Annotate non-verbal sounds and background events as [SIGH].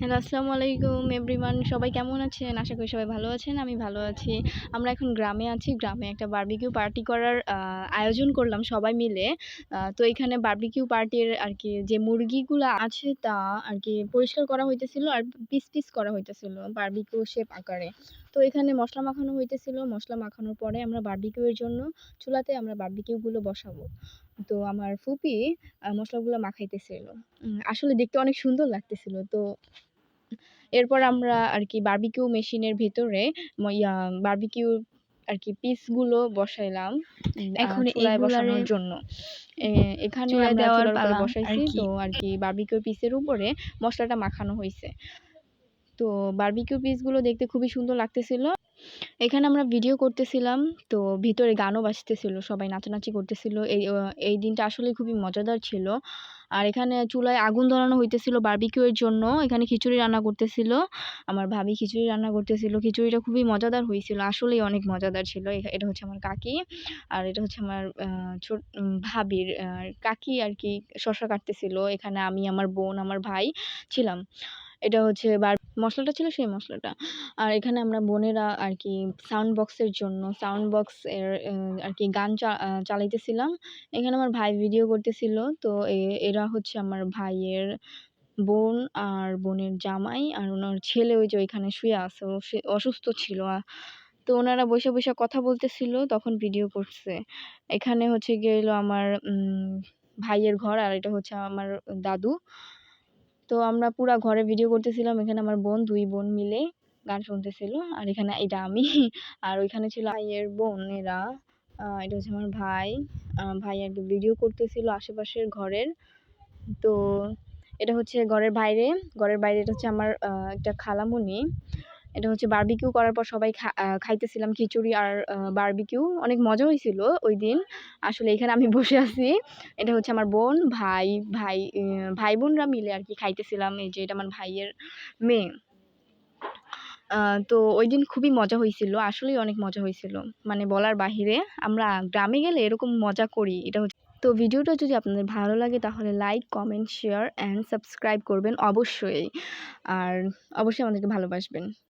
Hello, আসসালামু আলাইকুম everyone. সবাই কেমন আছেন? আশা করি সবাই ভালো আছেন, আমি ভালো আছি। আমরা এখন গ্রামে আছি। গ্রামে একটা বারবিকিউ পার্টি করার আয়োজন করলাম সবাই মিলে। তো এখানে বারবিকিউ পার্টির আর কি যে মুরগিগুলো আছে তা আর কি পরিষ্কার করা হইতেছিল আর পিস পিস করা হইতেছিল বারবিকিউ শেপ আকারে। তো এখানে মশলা মাখানো হইতেছিল। মশলা মাখানোর পরে আমরা বারবিকিউ এর জন্য চুলাতে আমরা বারবিকিউগুলো বসাবো। তো আমার ফুপি মশলাগুলো মাখাইতেছিল। আসলে দেখতে অনেক সুন্দর লাগতেছিল। তো এরপর আমরা আর কি বারবিকিউ মেশিনের ভেতরে ইয়া বারবিকিউ আর কি পিসগুলো বসাইলাম এখন চুলায় বসানোর জন্য এখানে আমরা চুলার উপরে বসাইছি। তো আর কি বারবিকিউ পিসের উপরে মশলাটা মাখানো হয়েছে তো বারবিকিউ পিসগুলো দেখতে খুবই সুন্দর লাগতেছিল। এখানে আমরা ভিডিও করতেছিলাম, তো ভিতরে গানও বাজতেছিল, সবাই নাচানাচি করতেছিল। এই এই দিনটা আসলে খুবই মজাদার ছিল। আর এখানে চুলায় আগুন ধরানো হইতেছিল বারবিকিউ এর জন্য। এখানে খিচুড়ি রান্না করতেছিল, আমার ভাবি খিচুড়ি রান্না করতেছিল। খিচুড়িটা খুবই মজাদার হয়েছিল আসলেই অনেক মজাদার ছিল। এটা হচ্ছে আমার কাকি, আর এটা হচ্ছে আমার ছোট ভাবির কাকি আর কি শসা কাটতেছিল। এখানে আমি, আমার বোন, আমার ভাই ছিলাম। এটা হচ্ছে বার, মশলাটা ছিল সেই মশলাটা। আর এখানে আমরা বোনেরা আর কি সাউন্ড বক্সের জন্য সাউন্ড বক্স এর আর কি গান চালাইতেছিলাম। এখানে আমার ভাই ভিডিও করতেছিল। তো এরা হচ্ছে আমার ভাইয়ের বোন আর বোনের জামাই আর ওনার ছেলে ওই যে ওইখানে শুয়ে আছে। অসুস্থ ছিল। তো ওনারা বসে বসে কথা বলতেছিল, তখন ভিডিও করছে। এখানে হচ্ছে গিয়ে হলো আমার ভাইয়ের ঘর আর এটা হচ্ছে আমার দাদু। তো আমরা পুরা ঘরে ভিডিও করতেছিলাম, এখানে আমার বোন, দুই বোন মিলে গান শুনতেছিল। আর এখানে এটা আমি। [LAUGHS] আর ওইখানে ছিল ভাইয়ের বোনেরা এটা হচ্ছে আমার ভাই। ভাই আর ভিডিও করতেছিল আশেপাশের ঘরের। তো এটা হচ্ছে ঘরের বাইরে। ঘরের বাইরে এটা হচ্ছে আমার একটা খালামণি এটা হচ্ছে বারবিকিউ করার পর সবাই খাইতেছিলাম খিচুড়ি আর বারবিকিউ অনেক মজা হয়েছিল ওই দিন আসলে এখানে আমি বসে আছি। এটা হচ্ছে আমার বোন, ভাই ভাই ভাই বোনরা মিলে আর কি খাইতেছিলাম। এই যে এটা আমার ভাইয়ের মেয়ে। তো ওই দিন খুবই মজা হয়েছিল আসলেই অনেক মজা হয়েছিল মানে বলার বাহিরে আমরা গ্রামে গেলে এরকম মজা করি। এটা হচ্ছে তো ভিডিওটা যদি আপনাদের ভালো লাগে তাহলে like comment share and subscribe করবেন অবশ্যই। আর অবশ্যই আমাদেরকে ভালোবাসবেন।